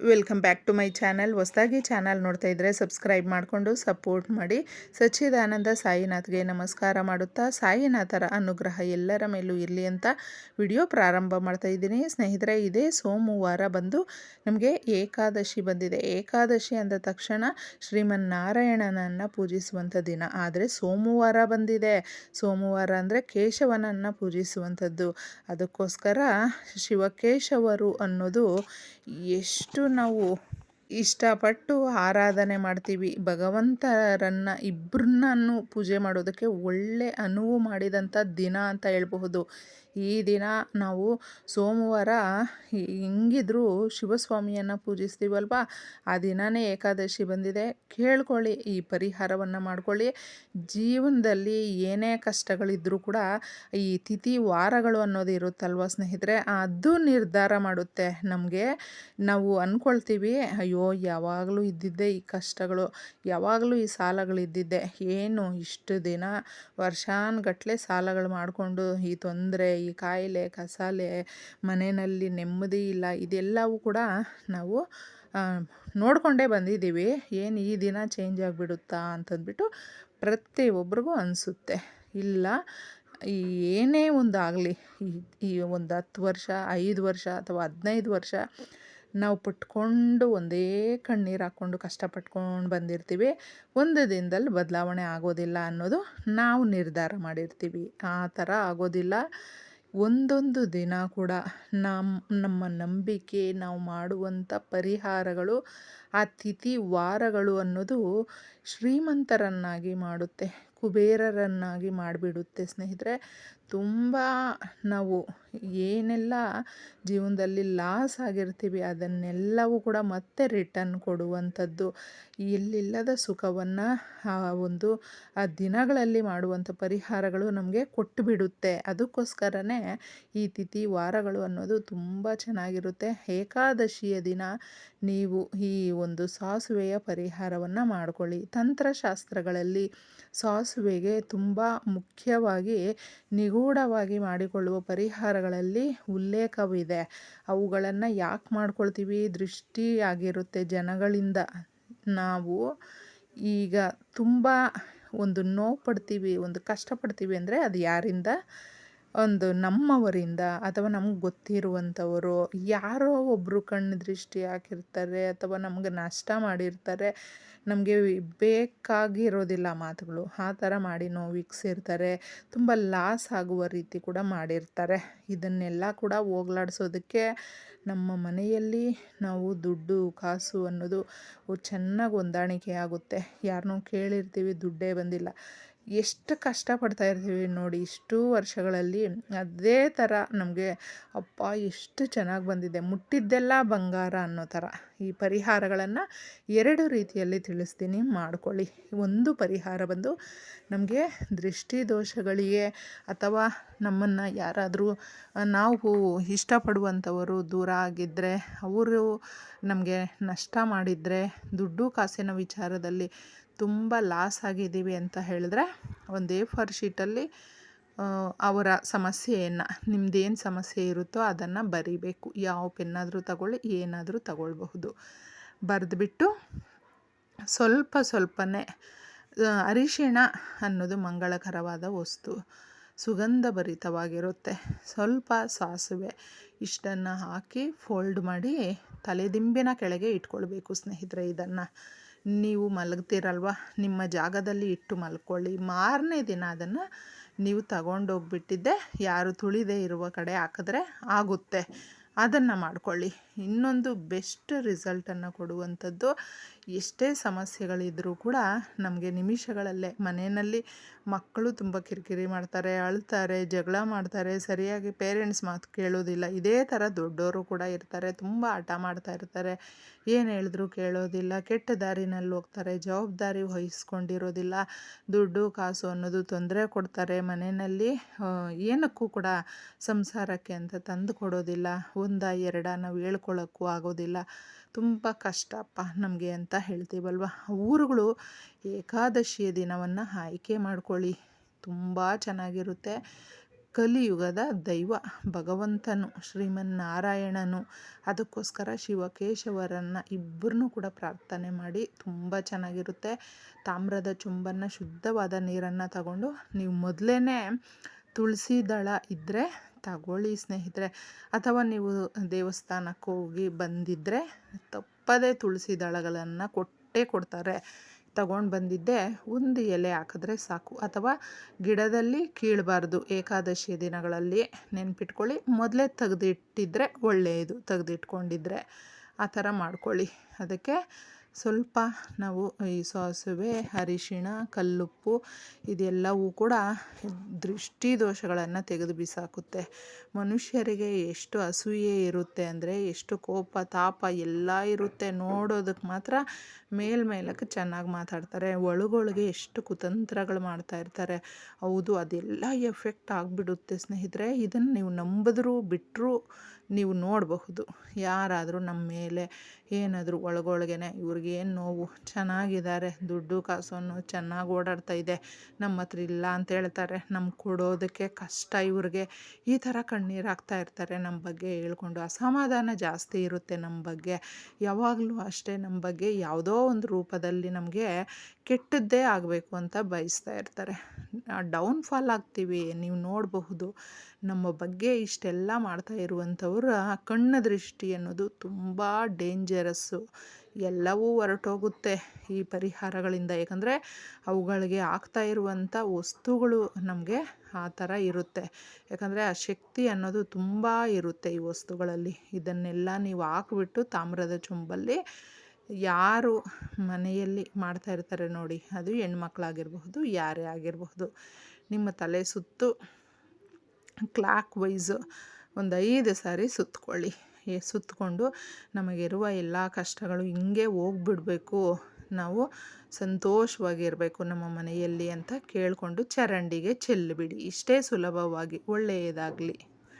Welcome back to my channel. ಹೊಸದಾಗಿ channel ನೋಡ್ತಾ ಇದ್ದರೆ ಸಬ್ಸ್ಕ್ರೈಬ್ ಮಾಡಿಕೊಂಡು ಸಪೋರ್ಟ್ ಮಾಡಿ. ಸಚ್ಚಿದಾನಂದ ಸಾಯಿನಾಥ್ಗೆ ನಮಸ್ಕಾರ ಮಾಡುತ್ತಾ, ಸಾಯಿನಾಥರ ಅನುಗ್ರಹ ಎಲ್ಲರ ಮೇಲೂ ಇರಲಿ ಅಂತ ವಿಡಿಯೋ ಪ್ರಾರಂಭ ಮಾಡ್ತಾ ಇದ್ದೀನಿ. ಸ್ನೇಹಿತರೆ, ಇದೇ ಸೋಮವಾರ ಬಂದು ನಮಗೆ ಏಕಾದಶಿ ಬಂದಿದೆ. ಏಕಾದಶಿ ಅಂದ ತಕ್ಷಣ ಶ್ರೀಮನ್ನಾರಾಯಣನನ್ನು ಪೂಜಿಸುವಂಥ ದಿನ. ಆದರೆ ಸೋಮವಾರ ಬಂದಿದೆ. ಸೋಮವಾರ ಅಂದರೆ ಕೇಶವನನ್ನು ಪೂಜಿಸುವಂಥದ್ದು. ಅದಕ್ಕೋಸ್ಕರ ಶಿವಕೇಶವರು ಅನ್ನೋದು ಎಷ್ಟು ನಾವು ಇಷ್ಟಪಟ್ಟು ಆರಾಧನೆ ಮಾಡ್ತೀವಿ. ಭಗವಂತರನ್ನು ಇಬ್ಬರನ್ನೂ ಪೂಜೆ ಮಾಡೋದಕ್ಕೆ ಒಳ್ಳೆ ಅನುವು ಮಾಡಿದಂಥ ದಿನ ಅಂತ ಹೇಳ್ಬಹುದು. ಈ ದಿನ ನಾವು ಸೋಮವಾರ ಹೆಂಗಿದ್ರೂ ಶಿವಸ್ವಾಮಿಯನ್ನು ಪೂಜಿಸ್ತೀವಲ್ವ? ಆ ದಿನವೇ ಏಕಾದಶಿ ಬಂದಿದೆ. ಕೇಳ್ಕೊಳ್ಳಿ, ಈ ಪರಿಹಾರವನ್ನು ಮಾಡ್ಕೊಳ್ಳಿ. ಜೀವನದಲ್ಲಿ ಏನೇ ಕಷ್ಟಗಳಿದ್ದರೂ ಕೂಡ ಈ ತಿಥಿ ವಾರಗಳು ಅನ್ನೋದು ಇರುತ್ತಲ್ವ ಸ್ನೇಹಿತರೆ? ಅದು ನಿರ್ಧಾರ ಮಾಡುತ್ತೆ. ನಮಗೆ ನಾವು ಅಂದ್ಕೊಳ್ತೀವಿ ಅಯ್ಯೋ, ಯಾವಾಗಲೂ ಇದ್ದಿದ್ದೆ ಈ ಕಷ್ಟಗಳು, ಯಾವಾಗಲೂ ಈ ಸಾಲಗಳಿದ್ದಿದ್ದೆ ಏನು ಇಷ್ಟು ದಿನ ವರ್ಷಾನುಗಟ್ಲೆ ಸಾಲಗಳು ಮಾಡಿಕೊಂಡು ಈ ತೊಂದರೆ ಕಾಯಿಲೆ, ಕಸಾಲೆ, ಮನೆಯಲ್ಲಿ ನೆಮ್ಮದಿ ಇಲ್ಲ, ಇದೆಲ್ಲವೂ ಕೂಡ ನಾವು ನೋಡಿಕೊಂಡೇ ಬಂದಿದ್ದೀವಿ. ಏನು ಈ ದಿನ ಚೇಂಜ್ ಆಗಿಬಿಡುತ್ತಾ ಅಂತಂದ್ಬಿಟ್ಟು ಪ್ರತಿಯೊಬ್ಬರಿಗೂ ಅನಿಸುತ್ತೆ. ಇಲ್ಲ, ಈ ಏನೇ ಒಂದು ಆಗಲಿ ಈ ಒಂದು ಹತ್ತು ವರ್ಷ, ಐದು ವರ್ಷ ಅಥವಾ ಹದಿನೈದು ವರ್ಷ ನಾವು ಪಟ್ಕೊಂಡು ಒಂದೇ ಕಣ್ಣೀರು ಹಾಕ್ಕೊಂಡು ಕಷ್ಟಪಟ್ಕೊಂಡು ಬಂದಿರ್ತೀವಿ. ಒಂದು ದಿನದಲ್ಲಿ ಬದಲಾವಣೆ ಆಗೋದಿಲ್ಲ ಅನ್ನೋದು ನಾವು ನಿರ್ಧಾರ ಮಾಡಿರ್ತೀವಿ. ಆ ಥರ ಆಗೋದಿಲ್ಲ. ಒಂದೊಂದು ದಿನ ಕೂಡ ನಮ್ಮ ನಮ್ಮ ನಂಬಿಕೆ, ನಾವು ಮಾಡುವಂಥ ಪರಿಹಾರಗಳು, ಆ ತಿಥಿ ವಾರಗಳು ಅನ್ನೋದು ಶ್ರೀಮಂತರನ್ನಾಗಿ ಮಾಡುತ್ತೆ, ಕುಬೇರರನ್ನಾಗಿ ಮಾಡಿಬಿಡುತ್ತೆ ಸ್ನೇಹಿತರೆ. ತುಂಬ ನಾವು ಏನೆಲ್ಲ ಜೀವನದಲ್ಲಿ ಲಾಸ್ ಆಗಿರ್ತೀವಿ, ಅದನ್ನೆಲ್ಲವೂ ಕೂಡ ಮತ್ತೆ ರಿಟರ್ನ್ ಕೊಡುವಂಥದ್ದು. ಎಲ್ಲಿಲ್ಲದ ಸುಖವನ್ನು ಆ ಒಂದು, ಆ ದಿನಗಳಲ್ಲಿ ಮಾಡುವಂಥ ಪರಿಹಾರಗಳು ನಮಗೆ ಕೊಟ್ಟು ಬಿಡುತ್ತೆ ಅದಕ್ಕೋಸ್ಕರನೇ ಈ ತಿಥಿ ವಾರಗಳು ಅನ್ನೋದು ತುಂಬ ಚೆನ್ನಾಗಿರುತ್ತೆ. ಏಕಾದಶಿಯ ದಿನ ನೀವು ಈ ಒಂದು ಸಾಸುವೆಯ ಪರಿಹಾರವನ್ನು ಮಾಡ್ಕೊಳ್ಳಿ. ತಂತ್ರಶಾಸ್ತ್ರಗಳಲ್ಲಿ ಸಾಸುವೆಗೆ ತುಂಬ ಮುಖ್ಯವಾಗಿ ನಿಗೂಢವಾಗಿ ಮಾಡಿಕೊಳ್ಳುವ ಪರಿಹಾರಗಳಲ್ಲಿ ಉಲ್ಲೇಖವಿದೆ. ಅವುಗಳನ್ನು ಯಾಕೆ ಮಾಡ್ಕೊಳ್ತೀವಿ? ದೃಷ್ಟಿ ಆಗಿರುತ್ತೆ ಜನಗಳಿಂದ. ನಾವು ಈಗ ತುಂಬ ಒಂದು ನೋವು ಪಡ್ತೀವಿ, ಒಂದು ಕಷ್ಟಪಡ್ತೀವಿ ಅಂದರೆ ಅದು ಯಾರಿಂದ? ಒಂದು ನಮ್ಮವರಿಂದ ಅಥವಾ ನಮ್ಗೆ ಗೊತ್ತಿರುವಂಥವರು ಯಾರೋ ಒಬ್ಬರು ಕಣ್ಣು ದೃಷ್ಟಿ ಹಾಕಿರ್ತಾರೆ ಅಥವಾ ನಮ್ಗೆ ನಷ್ಟ ಮಾಡಿರ್ತಾರೆ, ನಮಗೆ ಬೇಕಾಗಿರೋದಿಲ್ಲ ಮಾತುಗಳು. ಆ ಥರ ಮಾಡಿ ನೋವಿಕ್ಸಿರ್ತಾರೆ ತುಂಬ ಲಾಸ್ ಆಗುವ ರೀತಿ ಕೂಡ ಮಾಡಿರ್ತಾರೆ. ಇದನ್ನೆಲ್ಲ ಕೂಡ ಹೋಗ್ಲಾಡಿಸೋದಕ್ಕೆ ನಮ್ಮ ಮನೆಯಲ್ಲಿ ನಾವು ದುಡ್ಡು, ಕಾಸು ಅನ್ನೋದು ಚೆನ್ನಾಗಿ ಹೊಂದಾಣಿಕೆ ಆಗುತ್ತೆ. ಯಾರನ್ನೋ ಕೇಳಿರ್ತೀವಿ, ದುಡ್ಡೇ ಬಂದಿಲ್ಲ. ಎಷ್ಟು ಕಷ್ಟಪಡ್ತಾ ಇರ್ತೀವಿ ನೋಡಿ ಇಷ್ಟು ವರ್ಷಗಳಲ್ಲಿ ಅದೇ ಥರ ನಮಗೆ ಅಪ್ಪ ಎಷ್ಟು ಚೆನ್ನಾಗಿ ಬಂದಿದೆ. ಮುಟ್ಟಿದ್ದೆಲ್ಲ ಬಂಗಾರ ಅನ್ನೋ ಥರ. ಈ ಪರಿಹಾರಗಳನ್ನು ಎರಡು ರೀತಿಯಲ್ಲಿ ತಿಳಿಸ್ತೀನಿ. ಮಾಡಿಕೊಳ್ಳಿ. ಒಂದು ಪರಿಹಾರ ಬಂದು ನಮಗೆ ದೃಷ್ಟಿದೋಷಗಳಿಗೆ ಅಥವಾ ನಮ್ಮನ್ನು ಯಾರಾದರೂ ನಾವು ಇಷ್ಟಪಡುವಂಥವರು ದೂರ ಆಗಿದ್ದರೆ ಅವರು ನಮಗೆ ನಷ್ಟ ಮಾಡಿದರೆ, ದುಡ್ಡು ಕಾಸಿನ ವಿಚಾರದಲ್ಲಿ ತುಂಬ ಲಾಸ್ ಆಗಿದ್ದೀವಿ ಅಂತ ಹೇಳಿದ್ರೆ ಒಂದು ಫೋರ್ ಶೀಟಲ್ಲಿ ಅವರ ಸಮಸ್ಯೆಯನ್ನು ನಿಮ್ಮದೇನು ಸಮಸ್ಯೆ ಇರುತ್ತೋ ಅದನ್ನು ಬರಿಬೇಕು. ಯಾವ ಪೆನ್ನಾದರೂ ತಗೊಳ್ಳಿ, ಏನಾದರೂ ತಗೊಳ್ಬಹುದು. ಬರೆದ್ಬಿಟ್ಟು ಸ್ವಲ್ಪ ಸ್ವಲ್ಪನೇ ಅರಿಶಿಣ ಅನ್ನೋದು ಮಂಗಳಕರವಾದ ವಸ್ತು. ಸುಗಂಧಭರಿತವಾಗಿರುತ್ತೆ. ಸ್ವಲ್ಪ ಸಾಸಿವೆ ಇಷ್ಟನ್ನು ಹಾಕಿ ಫೋಲ್ಡ್ ಮಾಡಿ ತಲೆದಿಂಬಿನ ಕೆಳಗೆ ಇಟ್ಕೊಳ್ಬೇಕು ಸ್ನೇಹಿತರೆ ಇದನ್ನು. ನೀವು ಮಲಗ್ತೀರಲ್ವ? ನಿಮ್ಮ ಜಾಗದಲ್ಲಿ ಇಟ್ಟು ಮಲ್ಕೊಳ್ಳಿ. ಮಾರನೇ ದಿನ ಅದನ್ನು ನೀವು ತಗೊಂಡೋಗ್ಬಿಟ್ಟಿದ್ದೆ. ಯಾರು ತುಳಿದೇ ಇರುವ ಕಡೆ ಹಾಕಿದ್ರೆ ಆಗುತ್ತೆ. ಅದನ್ನು ಮಾಡ್ಕೊಳ್ಳಿ. ಇನ್ನೊಂದು ಬೆಸ್ಟ್ ರಿಸಲ್ಟನ್ನು ಕೊಡುವಂಥದ್ದು ಎಷ್ಟೇ ಸಮಸ್ಯೆಗಳಿದ್ದರೂ ಕೂಡ ನಮಗೆ ನಿಮಿಷಗಳಲ್ಲೇ ಮನೆಯಲ್ಲಿ ಮಕ್ಕಳು ತುಂಬ ಕಿರಿಕಿರಿ ಮಾಡ್ತಾರೆ, ಅಳ್ತಾರೆ, ಜಗಳ ಮಾಡ್ತಾರೆ, ಸರಿಯಾಗಿ ಪೇರೆಂಟ್ಸ್ ಮಾತು ಕೇಳೋದಿಲ್ಲ. ಇದೇ ಥರ ದೊಡ್ಡವರು ಕೂಡ ಇರ್ತಾರೆ, ತುಂಬ ಆಟ ಮಾಡ್ತಾ ಇರ್ತಾರೆ. ಏನು ಹೇಳಿದ್ರು ಕೇಳೋದಿಲ್ಲ. ಕೆಟ್ಟ ದಾರಿನಲ್ಲಿ ಹೋಗ್ತಾರೆ, ಜವಾಬ್ದಾರಿ ವಹಿಸ್ಕೊಂಡಿರೋದಿಲ್ಲ. ದುಡ್ಡು, ಕಾಸು ಅನ್ನೋದು ತೊಂದರೆ ಕೊಡ್ತಾರೆ ಮನೆಯಲ್ಲಿ. ಏನಕ್ಕೂ ಕೂಡ ಸಂಸಾರಕ್ಕೆ ಅಂತ ತಂದು ಕೊಡೋದಿಲ್ಲ. ಒಂದ ಎರಡ ನಾವು ಹೇಳ್ಕೊಳ್ಳೋಕ್ಕೂ ಆಗೋದಿಲ್ಲ. ತುಂಬ ಕಷ್ಟಪ್ಪ ನಮಗೆ ಅಂತ ಹೇಳ್ತೀವಲ್ವ? ಊರುಗಳು ಏಕಾದಶಿಯ ದಿನವನ್ನು ಆಯ್ಕೆ ಮಾಡ್ಕೊಳ್ಳಿ. ತುಂಬ ಚೆನ್ನಾಗಿರುತ್ತೆ. ಕಲಿಯುಗದ ದೈವ ಭಗವಂತನು, ಶ್ರೀಮನ್ನಾರಾಯಣನು. ಅದಕ್ಕೋಸ್ಕರ ಶಿವಕೇಶವರನ್ನು ಇಬ್ಬರನ್ನೂ ಕೂಡ ಪ್ರಾರ್ಥನೆ ಮಾಡಿ ತುಂಬ ಚೆನ್ನಾಗಿರುತ್ತೆ. ತಾಮ್ರದ ಚುಂಬನ್ನು, ಶುದ್ಧವಾದ ನೀರನ್ನು ತಗೊಂಡು ನೀವು ಮೊದಲೇ ತುಳಸಿ ದಳ ಇದ್ದರೆ ತಗೊಳ್ಳಿ ಸ್ನೇಹಿತರೆ. ಅಥವಾ ನೀವು ದೇವಸ್ಥಾನಕ್ಕೆ ಹೋಗಿ ಬಂದಿದ್ದರೆ ತಪ್ಪದೇ ತುಳಸಿ ದಳಗಳನ್ನು ಕೊಟ್ಟೇ ಕೊಡ್ತಾರೆ. ತಗೊಂಡು ಬಂದಿದ್ದೆ, ಒಂದು ಎಲೆ ಹಾಕಿದ್ರೆ ಸಾಕು. ಅಥವಾ ಗಿಡದಲ್ಲಿ ಕೀಳಬಾರ್ದು, ಏಕಾದಶಿ ದಿನಗಳಲ್ಲಿ ನೆನ್ಪಿಟ್ಕೊಳ್ಳಿ. ಮೊದಲೇ ತೆಗೆದಿಟ್ಟಿದ್ರೆ ಒಳ್ಳೆಯದು, ತೆಗೆದಿಟ್ಕೊಂಡಿದ್ರೆ ಆ ಥರ ಮಾಡ್ಕೊಳ್ಳಿ. ಅದಕ್ಕೆ ಸ್ವಲ್ಪ ನಾವು ಈ ಸಾಸಿವೆ, ಅರಿಶಿಣ, ಕಲ್ಲುಪ್ಪು ಇದೆಲ್ಲವೂ ಕೂಡ ದೃಷ್ಟಿ ದೋಷಗಳನ್ನು ತೆಗೆದು ಬಿಸಾಕುತ್ತೆ. ಮನುಷ್ಯರಿಗೆ ಎಷ್ಟು ಅಸೂಯೆ ಇರುತ್ತೆ ಅಂದರೆ, ಎಷ್ಟು ಕೋಪ, ತಾಪ ಎಲ್ಲ ಇರುತ್ತೆ. ನೋಡೋದಕ್ಕೆ ಮಾತ್ರ ಮೇಲ್ಮೇಲಕ್ಕೆ ಚೆನ್ನಾಗಿ ಮಾತಾಡ್ತಾರೆ. ಒಳಗೊಳಗೆ ಎಷ್ಟು ಕುತಂತ್ರಗಳು ಮಾಡ್ತಾ ಇರ್ತಾರೆ. ಹೌದು, ಅದೆಲ್ಲ ಎಫೆಕ್ಟ್ ಆಗಿಬಿಡುತ್ತೆ ಸ್ನೇಹಿತರೆ. ಇದನ್ನು ನೀವು ನಂಬಿದ್ರೂ ಬಿಟ್ಟರೂ ನೀವು ನೋಡಬಹುದು. ಯಾರಾದರೂ ನಮ್ಮ ಮೇಲೆ ಏನಾದರೂ ಒಳಗೊಳಗೇನೆ ಇವ್ರಿಗೇನು ನೋವು? ಚೆನ್ನಾಗಿದ್ದಾರೆ. ದುಡ್ಡು ಕಾಸನ್ನು ಚೆನ್ನಾಗಿ ಓಡಾಡ್ತಾ ಇದೆ. ನಮ್ಮ ಹತ್ರ ಇಲ್ಲ ಅಂತ ಹೇಳ್ತಾರೆ. ನಮ್ಗೆ ಕೊಡೋದಕ್ಕೆ ಕಷ್ಟ ಇವ್ರಿಗೆ. ಈ ಥರ ಕಣ್ಣೀರು ಹಾಕ್ತಾ ಇರ್ತಾರೆ ನಮ್ಮ ಬಗ್ಗೆ ಹೇಳ್ಕೊಂಡು. ಅಸಮಾಧಾನ ಜಾಸ್ತಿ ಇರುತ್ತೆ ನಮ್ಮ ಬಗ್ಗೆ. ಯಾವಾಗಲೂ ಅಷ್ಟೇ ನಮ್ಮ ಬಗ್ಗೆ. ಯಾವುದೋ ಒಂದು ರೂಪದಲ್ಲಿ ನಮಗೆ ಕೆಟ್ಟದ್ದೇ ಆಗಬೇಕು ಅಂತ ಬಯಸ್ತಾ ಇರ್ತಾರೆ. ಡೌನ್ಫಾಲ್ ಆಗ್ತೀವಿ. ನೀವು ನೋಡಬಹುದು. ನಮ್ಮ ಬಗ್ಗೆ ಇಷ್ಟೆಲ್ಲ ಮಾಡ್ತಾ ಇರುವಂಥವ್ರ ಕಣ್ಣ ದೃಷ್ಟಿ ಅನ್ನೋದು ತುಂಬ ಡೇಂಜರಸ್ಸು ಎಲ್ಲವೂ ಹೊರಟೋಗುತ್ತೆ ಈ ಪರಿಹಾರಗಳಿಂದ. ಯಾಕಂದರೆ ಅವುಗಳಿಗೆ ಆಗ್ತಾ ಇರುವಂಥ ವಸ್ತುಗಳು ನಮಗೆ ಆ ಥರ ಇರುತ್ತೆ. ಯಾಕಂದರೆ ಆ ಶಕ್ತಿ ಅನ್ನೋದು ತುಂಬ ಇರುತ್ತೆ ಈ ವಸ್ತುಗಳಲ್ಲಿ. ಇದನ್ನೆಲ್ಲ ನೀವು ಹಾಕ್ಬಿಟ್ಟು ತಾಮ್ರದ ಚುಂಬಲ್ಲಿ ಯಾರು ಮನೆಯಲ್ಲಿ ಮಾಡ್ತಾ ಇರ್ತಾರೆ ನೋಡಿ, ಅದು ಹೆಣ್ಮಕ್ಳಾಗಿರಬಹುದು, ಯಾರೇ ಆಗಿರಬಹುದು. ನಿಮ್ಮ ತಲೆ ಸುತ್ತು ಕ್ಲಾಕ್ ವೈಸು ಒಂದು ಐದು ಸಾರಿ ಸುತ್ತಕೊಳ್ಳಿ ಸುತ್ತಕೊಂಡು ನಮಗಿರುವ ಎಲ್ಲ ಕಷ್ಟಗಳು ಹಿಂಗೆ ಹೋಗ್ಬಿಡಬೇಕು. ನಾವು ಸಂತೋಷವಾಗಿರಬೇಕು ನಮ್ಮ ಮನೆಯಲ್ಲಿ ಅಂತ ಕೇಳಿಕೊಂಡು ಚರಂಡಿಗೆ ಚೆಲ್ಲಿಬಿಡಿ ಇಷ್ಟೇ ಸುಲಭವಾಗಿ ಒಳ್ಳೆಯದಾಗಲಿ.